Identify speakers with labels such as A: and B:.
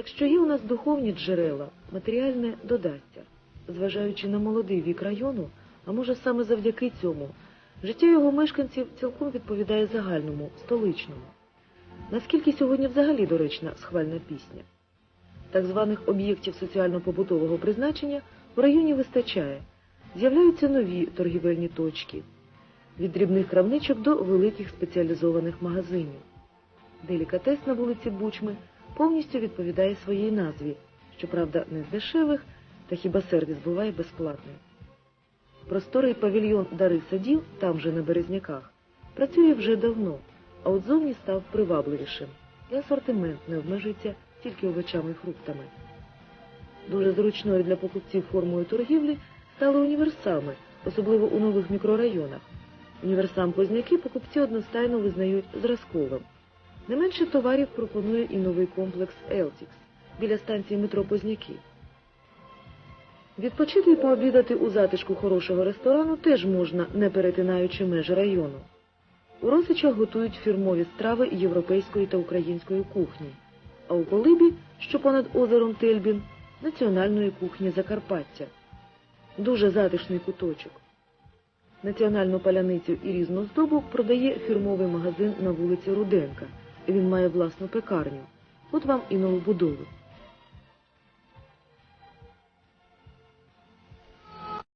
A: Якщо є у нас духовні джерела, матеріальне додасться. Зважаючи на молодий вік району, а може саме завдяки цьому, життя його мешканців цілком відповідає загальному, столичному. Наскільки сьогодні взагалі доречна схвальна пісня? Так званих об'єктів соціально-побутового призначення в районі вистачає. З'являються нові торгівельні точки від дрібних крамничок до великих спеціалізованих магазинів. Делікатес на вулиці Бучми повністю відповідає своїй назві, щоправда, не з дешевих, та хіба сервіс буває безплатним. Просторий павільйон Дари садів, там же на Березняках, працює вже давно, а от зовні став привабливішим, і асортимент не обмежується тільки овочами і фруктами. Дуже зручною для покупців формою торгівлі стали універсами, особливо у нових мікрорайонах. Універсам Позняки покупці одностайно визнають зразковим. Не менше товарів пропонує і новий комплекс Елтікс біля станції метро Позняки. Відпочити і пообідати у затишку хорошого ресторану теж можна, не перетинаючи межі району. У Росичах готують фірмові страви європейської та української кухні, а у Колибі, що понад озером Тельбін, національної кухні Закарпаття. Дуже затишний куточок. Національну паляницю і різну здобу продає фірмовий магазин на вулиці Руденка. Він має власну пекарню. От вам і новобудови.